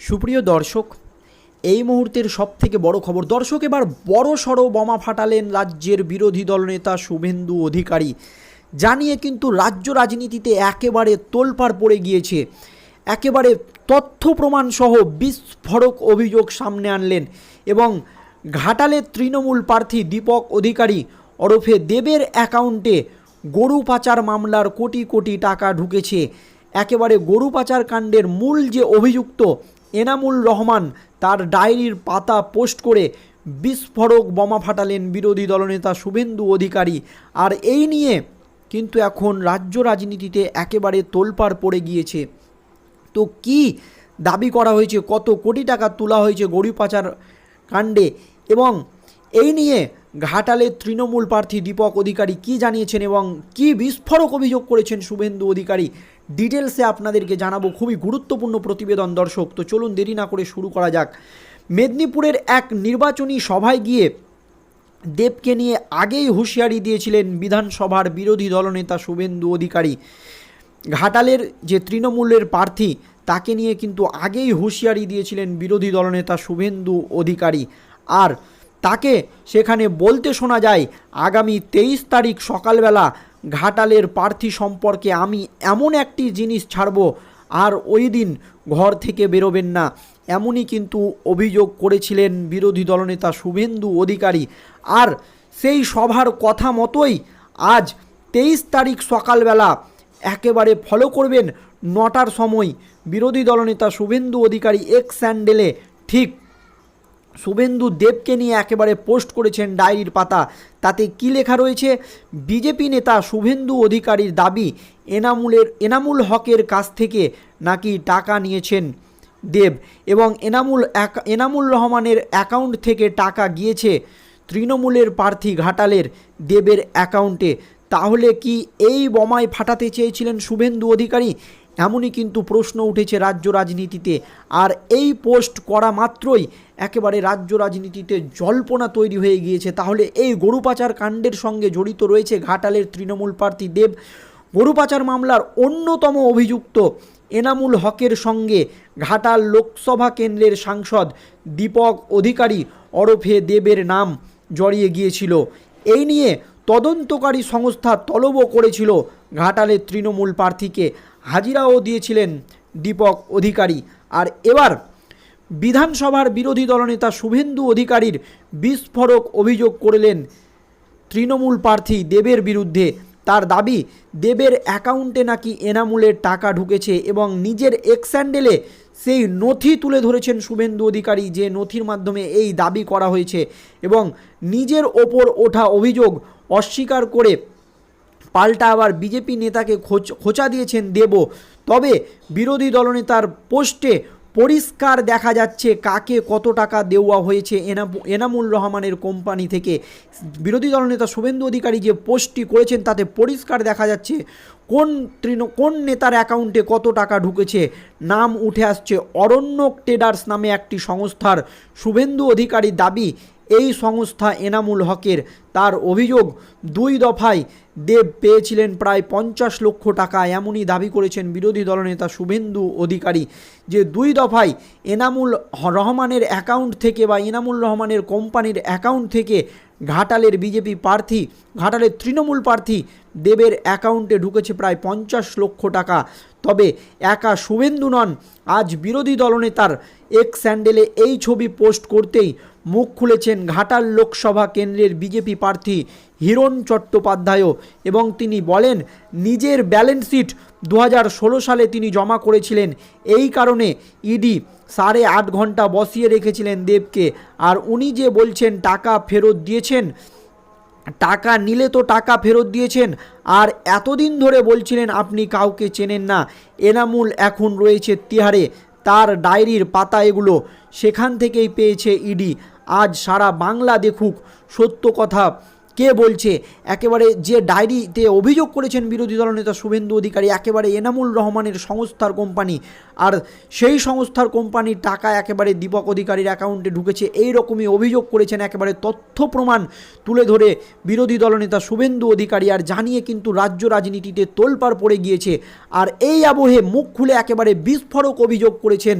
সুপ্রিয় দর্শক, এই মুহূর্তের সব থেকে বড় খবর, দর্শক এবার বড় সড়ো বোমা ফাটালেন রাজ্যের বিরোধী দলনেতা শুভেন্দু অধিকারী। জানিয়ে কিন্তু রাজ্য রাজনীতিতে একেবারে তোলপাড় পড়ে গিয়েছে। একেবারে তথ্য প্রমাণ সহ বিস্ফোরক অভিযোগ সামনে আনলেন এবং ঘাটালের তৃণমূল প্রার্থী দীপক অধিকারী ওরফে দেবের অ্যাকাউন্টে গরু পাচার মামলার কোটি কোটি টাকা ঢুকেছে। একেবারে গরু পাচার কাণ্ডের মূল যে অভিযুক্ত এনামুল রহমান তার ডায়েরির পাতা পোস্ট করে বিস্ফোরক বোমা ফাটালেন বিরোধী দলনেতা শুভেন্দু অধিকারী। আর এই নিয়ে কিন্তু এখন রাজ্য রাজনীতিতে একেবারে তোলপাড় পড়ে গিয়েছে। তো কি দাবি করা হয়েছে? কত কোটি টাকা তোলা হয়েছে গরু পাচার কাণ্ডে? এবং এই নিয়ে ঘাটালের তৃণমূল প্রার্থী দীপক অধিকারী কি জানিয়েছেন এবং কি বিস্ফোরক অভিযোগ করেছেন শুভেন্দু অধিকারী? ডিটেলসে আপনাদেরকে জানাব খুবই গুরুত্বপূর্ণ প্রতিবেদন, দর্শক। তো চলুন দেরি না করে শুরু করা যাক। মেদিনীপুরের এক নির্বাচনী সভায় গিয়ে দেবকে নিয়ে আগেই হুঁশিয়ারি দিয়েছিলেন বিধানসভার বিরোধী দলনেতা শুভেন্দু অধিকারী। ঘাটালের যে তৃণমূলের প্রার্থী, তাকে নিয়ে কিন্তু আগেই হুঁশিয়ারি দিয়েছিলেন বিরোধী দলনেতা শুভেন্দু অধিকারী। আর তাকে সেখানে বলতে শোনা যায়, আগামী তেইশ তারিখ সকালবেলা ঘাটালের প্রার্থী সম্পর্কে আমি এমন একটি জিনিস ছাড়ব, আর ওই দিন ঘর থেকে বেরোবেন না। এমনই কিন্তু অভিযোগ করেছিলেন বিরোধী দলনেতা শুভেন্দু অধিকারী। আর সেই সভার কথা মতোই আজ তেইশ তারিখ সকালবেলা একেবারে ফলো করবেন নটার সময় বিরোধী দলনেতা শুভেন্দু অধিকারী এক স্যান্ডেলে ঠিক শুভেন্দু দেবকে নিয়ে একেবারে পোস্ট করেছেন ডায়েরির পাতা। তাতে কি লেখা রয়েছে? বিজেপি নেতা শুভেন্দু অধিকারীর দাবি, এনামুলের এনামুল হকের কাছ থেকে নাকি টাকা নিয়েছেন দেব এবং এনামুল এনামুল রহমানের অ্যাকাউন্ট থেকে টাকা গিয়েছে তৃণমূলের প্রার্থী ঘাটালের দেবের অ্যাকাউন্টে। তাহলে কি এই বোমায় ফাটাতে চেয়েছিলেন শুভেন্দু অধিকারী? এমনই কিন্তু প্রশ্ন উঠেছে রাজ্য রাজনীতিতে। আর এই পোস্ট করা মাত্রই একেবারে রাজ্য রাজনীতিতে জল্পনা তৈরি হয়ে গিয়েছে। তাহলে এই গরু পাচার কাণ্ডের সঙ্গে জড়িত রয়েছে ঘাটালের তৃণমূল প্রার্থী দেব। গরু পাচার মামলার অন্যতম অভিযুক্ত এনামুল হকের সঙ্গে ঘাটাল লোকসভা কেন্দ্রের সাংসদ দীপক অধিকারী অরফে দেবের নাম জড়িয়ে গিয়েছিল। এই নিয়ে তদন্তকারী সংস্থা তলবও করেছিল ঘাটালের তৃণমূল প্রার্থীকে। হাজিরাও দিয়েছিলেন দীপক অধিকারী। আর এবার বিধানসভার বিরোধী দলনেতা শুভেন্দু অধিকারীর বিস্ফোরক অভিযোগ করলেন তৃণমূল প্রার্থী দেবের বিরুদ্ধে। তার দাবি, দেবের অ্যাকাউন্টে নাকি এনামুলের টাকা ঢুকেছে এবং নিজের এক্স স্যান্ডেলে সেই নথি তুলে ধরেছেন শুভেন্দু অধিকারী, যে নথির মাধ্যমে এই দাবি করা হয়েছে এবং নিজের ওপর ওঠা অভিযোগ অস্বীকার করে পাল্টা আবার বিজেপি নেতাকে খোঁচ খোঁচা দিয়েছেন দেব। তবে বিরোধী দলনেতার পোস্টে পরিষ্কার দেখা যাচ্ছে কাকে কত টাকা দেওয়া হয়েছে এনামু এনামুল রহমানের কোম্পানি থেকে। বিরোধী দলনেতা শুভেন্দু অধিকারী যে পোস্টটি করেছেন তাতে পরিষ্কার দেখা যাচ্ছে কোন তৃণ কোন নেতার অ্যাকাউন্টে কত টাকা ঢুকেছে। নাম উঠে আসছে অরণ্য ট্রেডার্স নামে একটি সংস্থার। শুভেন্দু অধিকারী দাবি এই সংস্থা এনামুল হকের। তার অভিযোগ, দুই দফায় দেব পেয়েছিলেন প্রায় পঞ্চাশ লক্ষ টাকা, এমনই দাবি করেছেন বিরোধী দলনেতা শুভেন্দু অধিকারী। যে দুই দফায় এনামুল রহমানের অ্যাকাউন্ট থেকে বা এনামুল রহমানের কোম্পানির অ্যাকাউন্ট থেকে ঘাটালের বিজেপি প্রার্থী, ঘাটালের তৃণমূল প্রার্থী দেবের অ্যাকাউন্টে ঢুকেছে প্রায় পঞ্চাশ লক্ষ টাকা। তবে একা শুভেন্দু নন, আজ বিরোধী দলনেতার এক স্যান্ডেলে এই ছবি পোস্ট করতেই মুখ খুলেছেন ঘাটাল লোকসভা কেন্দ্রের বিজেপি প্রার্থী হিরণ চট্টোপাধ্যায়ও এবং তিনি বলেন, নিজের ব্যালেন্স শিট দু হাজার ষোলো সালে তিনি জমা করেছিলেন। এই কারণে ইডি সাড়ে আট ঘণ্টা বসিয়ে রেখেছিলেন দেবকে। আর উনি যে বলছেন, টাকা ফেরত দিয়েছেন টাকা নিলে তো টাকা ফেরত দিয়েছেন। আর এতদিন ধরে বলছিলেন আপনি কাউকে চেনেন না। এনামুল এখন রয়েছে তিহারে। তার ডায়েরির পাতা এগুলো সেখান থেকেই পেয়েছে ইডি। আজ সারা বাংলা দেখুক সত্য কথা। কে বলছে? একেবারে যে ডায়েরিতে অভিযোগ করেছেন বিরোধী দলনেতা শুভেন্দু অধিকারী, একেবারে এনামুল রহমানের সংস্থার কোম্পানি। আর সেই সংস্থার কোম্পানির টাকা একেবারে দীপক অধিকারীর অ্যাকাউন্টে ঢুকেছে। এই রকমই অভিযোগ করেছেন একেবারে তথ্য প্রমাণ তুলে ধরে বিরোধী দলনেতা শুভেন্দু অধিকারী। আর জানিয়ে কিন্তু রাজ্য রাজনীতিতে তোলপাড় পড়ে গিয়েছে। আর এই আবহে মুখ খুলে একেবারে বিস্ফোরক অভিযোগ করেছেন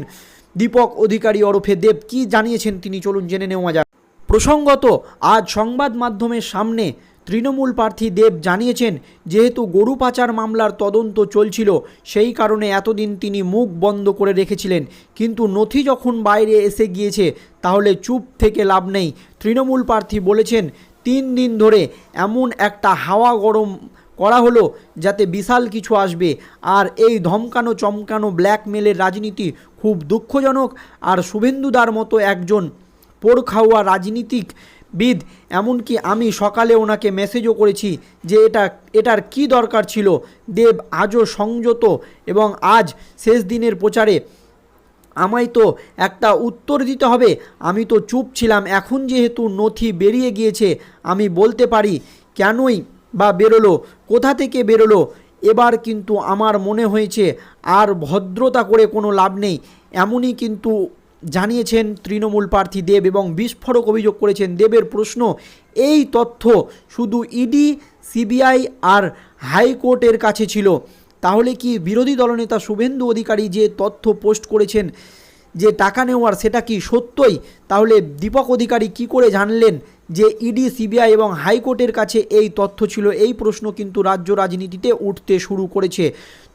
দীপক অধিকারী ওরফে দেব। কি জানিয়েছেন তিনি? চলুন জেনে নেওয়া যাক। প্রসঙ্গত, আজ সংবাদ মাধ্যমের সামনে তৃণমূল প্রার্থী দেব জানিয়েছেন, যেহেতু গরু পাচার মামলার তদন্ত চলছিল, সেই কারণে এতদিন তিনি মুখ বন্ধ করে রেখেছিলেন। কিন্তু নথি যখন বাইরে এসে গিয়েছে, তাহলে চুপ থেকে লাভ নেই। তৃণমূল প্রার্থী বলেছেন, তিন দিন ধরে এমন একটা হাওয়া গরম করা হলো, যাতে বিশাল কিছু আসবে। আর এই ধমকানো, চমকানো ব্ল্যাকমেলের রাজনীতি খুব দুঃখজনক। আর শুভেন্দুদার মতো একজন পোড় খাওয়া রাজনীতিকবিদ, এমনকি আমি সকালে ওনাকে মেসেজও করেছি যে এটা, এটার কি দরকার ছিল। দেব আজও সংযত এবং আজ শেষ দিনের প্রচারে আমায় তো একটা উত্তর দিতে হবে। আমি তো চুপ ছিলাম, এখন যেহেতু নথি বেরিয়ে গিয়েছে, আমি বলতে পারি কেনই বা বেরোলো, কোথা থেকে বেরোলো? এবার কিন্তু আমার মনে হয়েছে, আর ভদ্রতা করে কোনো লাভ নেই। এমনই কিন্তু জানিয়েছেন তৃণমূল প্রার্থী দেব এবং বিস্ফোরক অভিযোগ করেছেন দেবের প্রশ্ন, এই তথ্য শুধু ইডি, সিবিআই আর হাইকোর্টের কাছে ছিল। তাহলে কি বিরোধী দলনেতা শুভেন্দু অধিকারী যে তথ্য পোস্ট করেছেন যে টাকা নেওয়ার সেটা কি সত্যই? তাহলে দীপক অধিকারী কি করে জানলেন যে ইডি সিবিআই এবং হাইকোর্টের কাছে এই তথ্য ছিল, এই প্রশ্ন কিন্তু রাজ্য রাজনীতিতে উঠতে শুরু করেছে।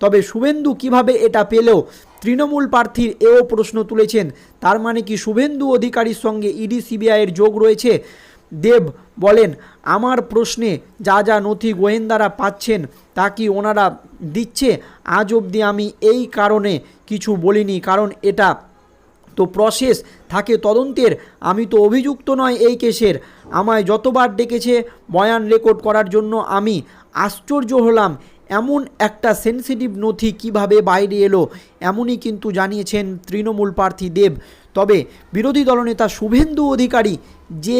তবে শুভেন্দু কীভাবে এটা পেলেও তৃণমূল প্রার্থীর এও প্রশ্ন তুলেছেন। তার মানে কি শুভেন্দু অধিকারীর সঙ্গে ইডি সিবিআইয়ের যোগ রয়েছে? দেব বলেন, আমার প্রশ্নে যা যা নথি গোয়েন্দারা পাচ্ছেন তা কি ওনারা দিচ্ছে? আজ অবধি আমি এই কারণে কিছু বলিনি, কারণ এটা তো প্রসেস থাকে তদন্তের। আমি তো অভিযুক্ত নয় এই কেসের। আমায় যতবার ডেকেছে বয়ান রেকর্ড করার জন্য আমি আশ্চর্য হলাম। এমন একটা সেন্সিটিভ নথি কীভাবে বাইরে এলো, এমনই কিন্তু জানিয়েছেন তৃণমূল প্রার্থী দেব। তবে বিরোধী দলনেতা শুভেন্দু অধিকারী যে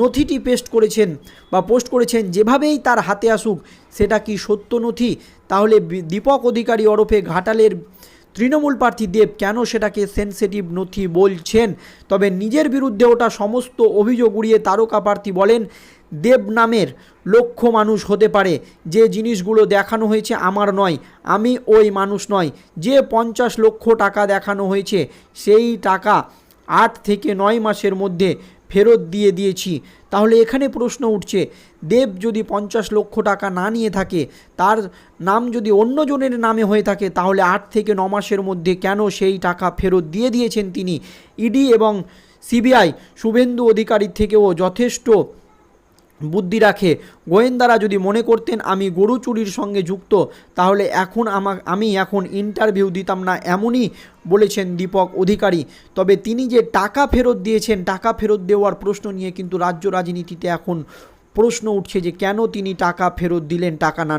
নথিটি পেস্ট করেছেন বা পোস্ট করেছেন, যেভাবেই তার হাতে আসুক, সেটা কি সত্য নথি? তাহলে দীপক অধিকারী ওরফে ঘাটালের তৃণমূল প্রার্থী দেব কেন সেটাকে সেন্সিটিভ নথি বলছেন? তবে নিজের বিরুদ্ধে ওটা সমস্ত অভিযোগ উড়িয়ে তারকা প্রার্থী বলেন, দেব নামের লক্ষ মানুষ হতে পারে। যে জিনিসগুলো দেখানো হয়েছে আমার নয়, আমি ওই মানুষ নয়। যে পঞ্চাশ লক্ষ টাকা দেখানো হয়েছে, সেই টাকা আট থেকে নয় মাসের মধ্যে ফেরত দিয়ে দিয়েছি। তাহলে এখানে প্রশ্ন উঠছে দেব যদি পঞ্চাশ লক্ষ টাকা না নিয়ে থাকে, তার নাম যদি অন্যজনের নামে হয়ে থাকে, তাহলে আট থেকে ন মাসের মধ্যে কেন সেই টাকা ফেরত দিয়ে দিয়েছেন তিনি? ইডি এবং সিবিআই, শুভেন্দু অধিকারীর থেকেও যথেষ্ট বুদ্ধি রাখে। গোয়েন্দারা যদি মনে করতেন আমি গরু চুরির সঙ্গে যুক্ত, তাহলে এখন আমা, আমি এখন ইন্টারভিউ দিতাম না এমনই বলেছেন দীপক অধিকারী। তবে তিনি যে টাকা ফেরত দিয়েছেন, টাকা ফেরত দেওয়ার প্রশ্ন নিয়ে কিন্তু রাজ্য রাজনীতিতে এখন প্রশ্ন উঠছে যে কেন তিনি টাকা ফেরত দিলেন টাকা না